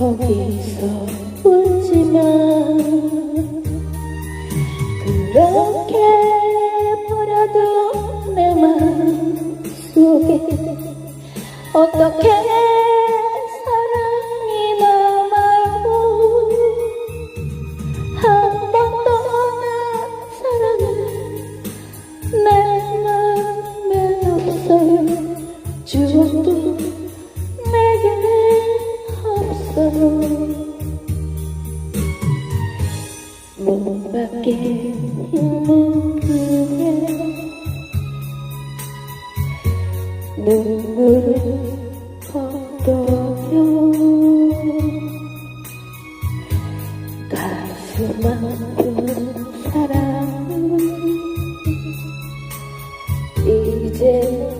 거기서 울지마 그렇게 버려도 내 마음 속에 어떻게 사랑이 남아요 한 번 떠난 사랑은 내 마음에 없어요 추억도 몸밖에 있는 그대 눈물을 걷어요 가슴 아픈 사랑 이제